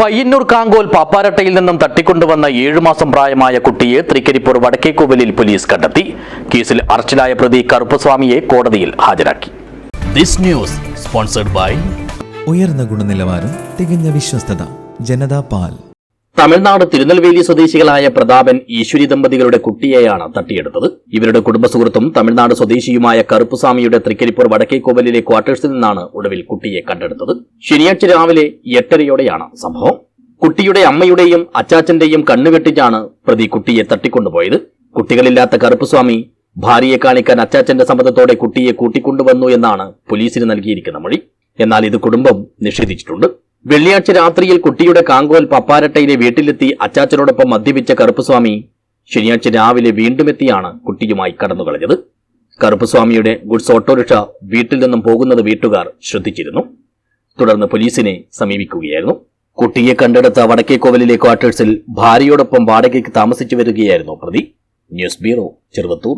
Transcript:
പയ്യന്നൂർ കാങ്കോൽ പാപ്പാരട്ടയിൽ നിന്നും തട്ടിക്കൊണ്ടുവന്ന ഏഴു മാസം പ്രായമായ കുട്ടിയെ തൃക്കരിപ്പൂർ വടക്കേക്കോവിലിൽ പോലീസ് കണ്ടെത്തി. കേസിൽ അറസ്റ്റിലായ പ്രതി കറുപ്പസ്വാമിയെ കോടതിയിൽ ഹാജരാക്കി. This news sponsored by ഉയർന്ന ഗുണനിലവാരം തികഞ്ഞ വിശ്വസ്തത ജനതാ പാൽ. തമിഴ്നാട് തിരുനെൽവേലി സ്വദേശികളായ പ്രതാപൻ ഈശ്വരി ദമ്പതികളുടെ കുട്ടിയെയാണ് തട്ടിയെടുത്തത്. ഇവരുടെ കുടുംബസുഹൃത്തും തമിഴ്നാട് സ്വദേശിയുമായ കറുപ്പുസ്വാമിയുടെ തൃക്കരിപ്പൂർ വടക്കേക്കോവലിലെ ക്വാർട്ടേഴ്സിൽ നിന്നാണ് ഒടുവിൽ കുട്ടിയെ കണ്ടെടുത്തത്. ശനിയാഴ്ച രാവിലെ എട്ടരയോടെയാണ് സംഭവം. കുട്ടിയുടെ അമ്മയുടെയും അച്ചാച്ചന്റെയും കണ്ണുകെട്ടിച്ചാണ് പ്രതി കുട്ടിയെ തട്ടിക്കൊണ്ടുപോയത്. കുട്ടികളില്ലാത്ത കറുപ്പുസ്വാമി ഭാര്യയെ കാണിക്കാൻ അച്ചാച്ചന്റെ സമ്മതത്തോടെ കുട്ടിയെ കൂട്ടിക്കൊണ്ടുവന്നു എന്നാണ് പോലീസിന് നൽകിയിരിക്കുന്ന മൊഴി. എന്നാൽ ഇത് കുടുംബം നിഷേധിച്ചിട്ടുണ്ട്. വെള്ളിയാഴ്ച രാത്രിയിൽ കുട്ടിയുടെ കാങ്കോൽ പപ്പാരട്ടയിലെ വീട്ടിലെത്തി അച്ചാച്ചനോടൊപ്പം മദ്യപിച്ച കറുപ്പുസ്വാമി ശനിയാഴ്ച രാവിലെ വീണ്ടും എത്തിയാണ് കുട്ടിയുമായി കടന്നുകളഞ്ഞത്. കറുപ്പുസ്വാമിയുടെ ഗുഡ്സ് ഓട്ടോറിക്ഷ വീട്ടിൽ നിന്നും പോകുന്നത് വീട്ടുകാർ ശ്രദ്ധിച്ചിരുന്നു. തുടർന്ന് പോലീസിനെ സമീപിക്കുകയായിരുന്നു. കുട്ടിയെ കണ്ടെടുത്ത വടക്കേക്കോവലിലെ ക്വാർട്ടേഴ്സിൽ ഭാര്യയോടൊപ്പം വാടകയ്ക്ക് താമസിച്ചു വരികയായിരുന്നു പ്രതി. News bureau Cheruvathur.